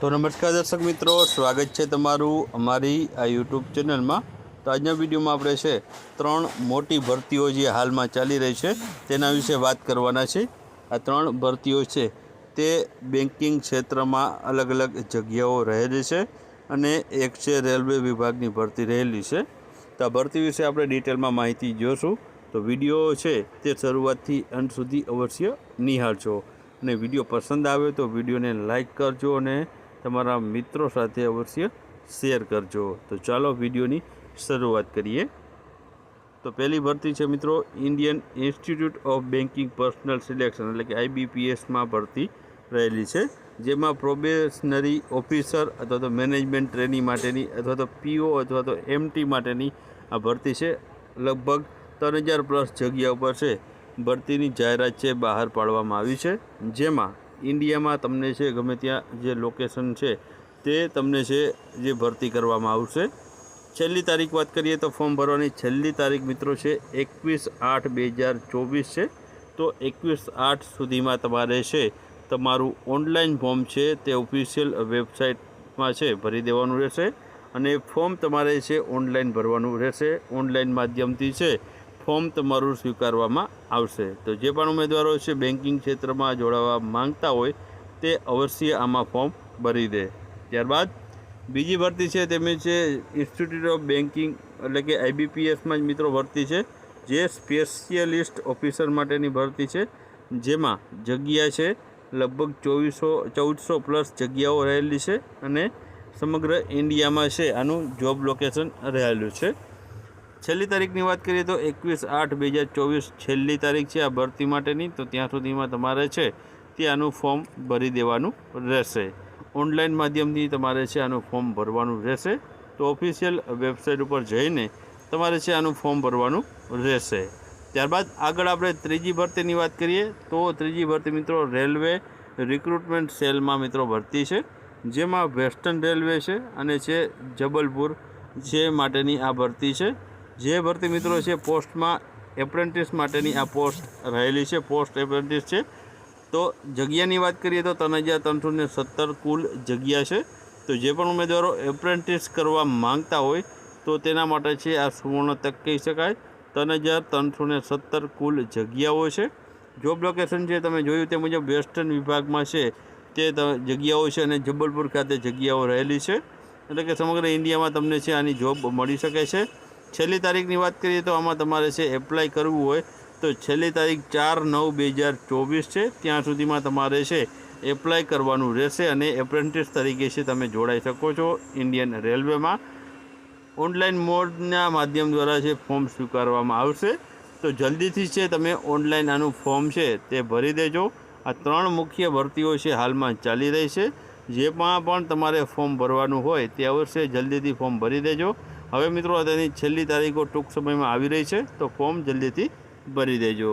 તો નમસ્કાર દર્શક મિત્રો, સ્વાગત છે તમારું અમારી આ યુટ્યુબ ચેનલમાં. તો આજના વિડીયોમાં આપણે છે ત્રણ મોટી ભરતીઓ જે હાલમાં ચાલી રહી છે, તેના વિશે વાત કરવાના છે. આ ત્રણ ભરતીઓ છે તે બેન્કિંગ ક્ષેત્રમાં અલગ અલગ જગ્યાઓ રહેલી છે અને એક છે રેલવે વિભાગની ભરતી રહેલી છે. તો આ ભરતી વિશે આપણે ડિટેલમાં માહિતી જોશું. તો વીડિયો છે તે શરૂઆતથી અંત સુધી અવશ્ય નિહાળજો. અને વીડિયો પસંદ આવે તો વિડીયોને લાઇક કરજો અને તમારા મિત્રો સાથે અવશ્ય શેર કરજો. તો ચાલો વિડીયોની શરૂઆત કરીએ. તો પહેલી ભરતી છે મિત્રો, Indian institute of banking personnel selection એટલે કે આઈબીપીએસમાં ભરતી રહેલી છે, જેમાં પ્રોબેશનરી ઓફિસર અથવા તો મેનેજમેન્ટ ટ્રેનિંગ માટેની અથવા તો પીઓ અથવા તો એમટી માટેની આ ભરતી છે. લગભગ ત્રણ હજાર પ્લસ જગ્યા ઉપર છે. ભરતીની જાહેરાત છે બહાર પાડવામાં આવી છે, જેમાં ઇન્ડિયામાં તમને છે, ગમે ત્યાં જે લોકેશન છે, તે તમને છે, જે ભરતી કરવામાં આવશે. છેલ્લી તારીખ વાત કરીએ તો ફોર્મ ભરવાની છેલ્લી તારીખ મિત્રો છે, એકવીસ આઠ બે હજાર ચોવીસ છે. તો એકવીસ આઠ સુધીમાં તમારે છે, તમારું ઓનલાઈન ફોર્મ છે, તે ઓફિશિયલ વેબસાઇટમાં છે, ભરી દેવાનું રહેશે. અને ફોર્મ તમારે છે ઓનલાઈન ભરવાનું રહેશે. ઓનલાઈન માધ્યમથી છે ફોર્મ તમારું સ્વીકારવામાં આવશે. તો જે પણ ઉમેદવારો છે બેન્કિંગ ક્ષેત્રમાં જોડાવા માંગતા હોય, તે અવશ્ય આમાં ફોર્મ ભરી દે. ત્યારબાદ, બીજી ભરતી છે તેમની છે ઇન્સ્ટિટ્યૂટ ઓફ બેન્કિંગ એટલે કે આઈબીપીએસમાં જ મિત્રો ભરતી છે, જે સ્પેશિયલિસ્ટ ઓફિસર માટેની ભરતી છે, જેમાં જગ્યા છે, લગભગ ચોવીસો, ચૌદસો પ્લસ જગ્યાઓ રહેલી છે અને સમગ્ર ઇન્ડિયામાં છે, આનું જોબ લોકેશન રહેલું છે. છેલ્લી તારીખની વાત કરીએ તો એકવીસ આઠ બે હજાર ચોવીસ છેલ્લી તારીખ છે આ ભરતી માટેની, તો ત્યાં સુધીમાં તમારે છે તે આનું ફોર્મ ભરી દેવાનું રહેશે. ઓનલાઈન માધ્યમથી તમારે છે આનું ફોર્મ ભરવાનું રહેશે. તો ઓફિશિયલ વેબસાઇટ ઉપર જઈને તમારે છે આનું ફોર્મ ભરવાનું રહેશે. ત્યારબાદ આગળ આપણે ત્રીજી ભરતીની વાત કરીએ, તો ત્રીજી ભરતી મિત્રો રેલવે રિક્રુટમેન્ટ સેલમાં મિત્રો ભરતી છે, જેમાં વેસ્ટર્ન રેલવે છે અને છે જબલપુર જે માટેની આ ભરતી છે. જે ભરતી મિત્રો છે, પોસ્ટમાં એપ્રેન્ટિસ માટેની આ પોસ્ટ રહેલી છે, પોસ્ટ એપ્રેન્ટિસ છે. તો જગ્યાની વાત કરીએ તો ત્રણ હજાર ત્રણસો સત્તર કુલ જગ્યા છે. તો જે પણ ઉમેદવારો એપ્રેન્ટિસ કરવા માંગતા હોય, તો તેના માટે છે આ સુવર્ણ તક કહી શકાય. ત્રણ હજાર ત્રણસો સત્તર કુલ જગ્યાઓ છે. જોબ લોકેશન છે તમે જોયું તે મુજબ વેસ્ટર્ન વિભાગમાં છે ત- જગ્યાઓ છે અને જબલપુર ખાતે જગ્યાઓ રહેલી છે. એટલે કે સમગ્ર ઇન્ડિયામાં તમને છે આની જોબ મળી શકે છે. છેલ્લી તારીખની વાત કરીએ તો આમાં તમારે છે એપ્લાય કરવું હોય તો છેલ્લી તારીખ ચાર નવ બે હજાર ચોવીસ છે. ત્યાં સુધીમાં તમારે છે એપ્લાય કરવાનું રહેશે અને એપ્રેન્ટિસ તરીકે છે તમે જોડાઈ શકો છો ઇન્ડિયન રેલવેમાં ઓનલાઈન મોડના માધ્યમ દ્વારા છે ફોર્મ સ્વીકારવામાં આવશે. તો જલ્દીથી છે તમે ઓનલાઈન આનું ફોર્મ છે તે ભરી દેજો. આ ત્રણ મુખ્ય ભરતીઓ છે હાલમાં ચાલી રહી છે. જેમાં પણ તમારે ફોર્મ ભરવાનું હોય તે અવશ્ય જલ્દીથી ફોર્મ ભરી દેજો. હવે મિત્રો તેની છેલ્લી તારીખો ટૂંક સમયમાં આવી રહી છે, તો ફોર્મ જલ્દીથી ભરી દેજો.